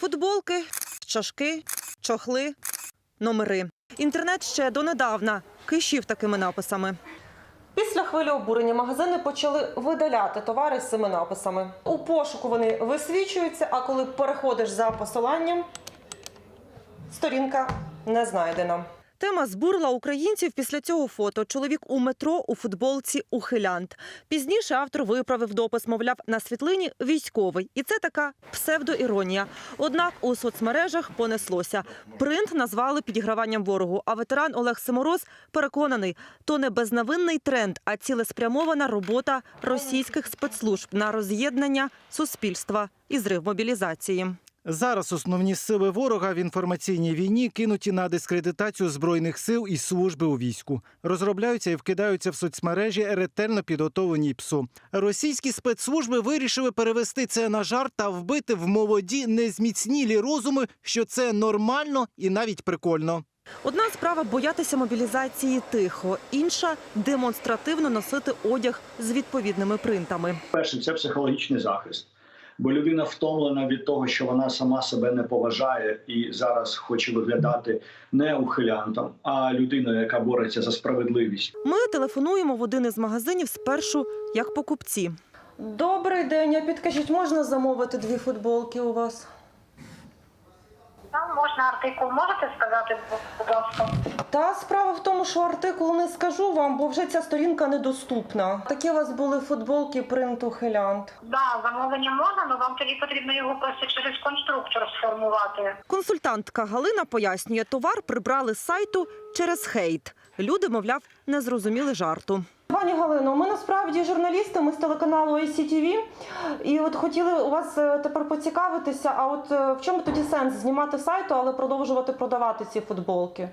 Футболки, чашки, чохли, номери. Інтернет ще донедавна кишів такими написами. Після хвилі обурення магазини почали видаляти товари з цими написами. У пошуку вони висвічуються, а коли переходиш за посиланням, сторінка не знайдена. Тема збурила українців після цього фото. Чоловік у метро у футболці ухилянт. Пізніше автор виправив допис, мовляв, на світлині військовий. І це така псевдоіронія. Однак у соцмережах понеслося. Принт назвали підіграванням ворогу. А ветеран Олег Симороз переконаний, то не безневинний тренд, а цілеспрямована робота російських спецслужб на роз'єднання суспільства і зрив мобілізації. Зараз основні сили ворога в інформаційній війні кинуті на дискредитацію збройних сил і служби у війську. Розробляються і вкидаються в соцмережі ретельно підготовлені ПСО. Російські спецслужби вирішили перевести це на жарт та вбити в молоді незміцнілі розуми, що це нормально і навіть прикольно. Одна справа боятися мобілізації тихо, інша демонстративно носити одяг з відповідними принтами. Перше, це психологічний захист. Бо людина втомлена від того, що вона сама себе не поважає і зараз хоче виглядати не ухилянтом, а людиною, яка бореться за справедливість. Ми телефонуємо в один із магазинів спершу як покупці. Добрий день. А підкажіть, можна замовити дві футболки у вас? Там можна артикул, можете сказати, будь ласка? Та справа в тому, що артикул не скажу вам, бо вже ця сторінка недоступна. Такі у вас були футболки принту хилянт. Да, замовлення можна, але вам тоді потрібно його просто через конструктор сформувати. Консультантка Галина пояснює, товар прибрали з сайту через хейт. Люди, мовляв, не зрозуміли жарту. Пані Галино, ми насправді журналісти, ми з телеканалу ICTV, і от хотіли у вас е, тепер поцікавитися, а от е, в чому тоді сенс знімати сайту, але продовжувати продавати ці футболки?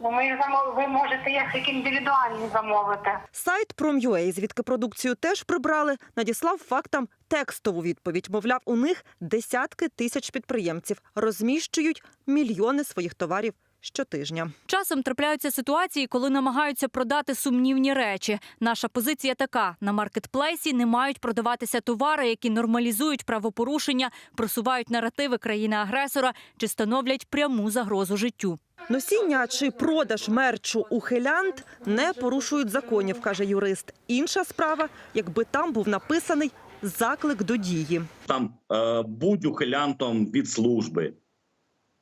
Ну, ми замов... ви можете їх індивідуальні замовити. Сайт Prom.ua, звідки продукцію теж прибрали, надіслав фактам текстову відповідь. Мовляв, у них десятки тисяч підприємців розміщують мільйони своїх товарів щотижня. Часом трапляються ситуації, коли намагаються продати сумнівні речі. Наша позиція така: на маркетплейсі не мають продаватися товари, які нормалізують правопорушення, просувають наративи країни-агресора чи становлять пряму загрозу життю. Носіння чи продаж мерчу ухилянт не порушують законів, каже юрист. Інша справа, якби там був написаний заклик до дії. там е, будь ухилянтом від служби.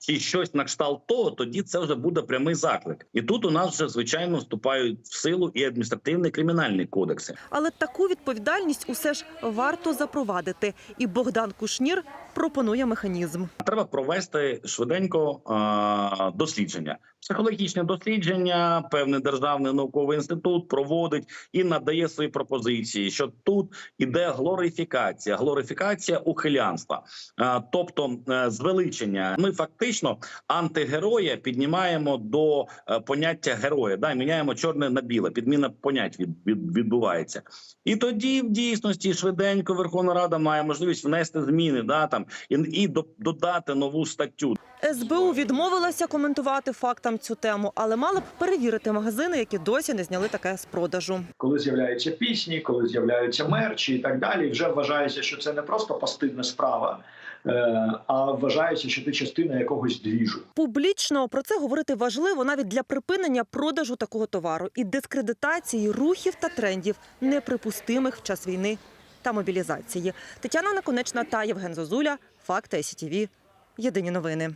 Чи щось на кшталт того, тоді це вже буде прямий заклик. І тут у нас вже звичайно вступають в силу і адміністративний і кримінальний кодекси. Але таку відповідальність усе ж варто запровадити. І Богдан Кушнір пропонує механізм. Треба провести швиденько е, дослідження, психологічне дослідження. Певний державний науковий інститут проводить і надає свої пропозиції. Що тут іде глорифікація, глорифікація ухилянства, тобто е, звеличення. Ми фактично антигероя піднімаємо до е, поняття героя. Да, міняємо чорне на біле. Підміна понять від, від, відбувається. І тоді в дійсності швиденько Верховна Рада має можливість внести зміни, да там і, і до- додати нову статтю. СБУ відмовилася коментувати фактам цю тему, але мала б перевірити магазини, які досі не зняли таке з продажу. Коли з'являються пісні, коли з'являються мерчі і так далі, вже вважається, що це не просто постидна справа, е, а вважається, що ти частина якогось двіжу. Публічно про це говорити важливо навіть для припинення продажу такого товару і дискредитації рухів та трендів, неприпустимих в час війни та мобілізації. Тетяна Наконечна та Євген Зозуля. Факти СІТІВІ. Єдині новини.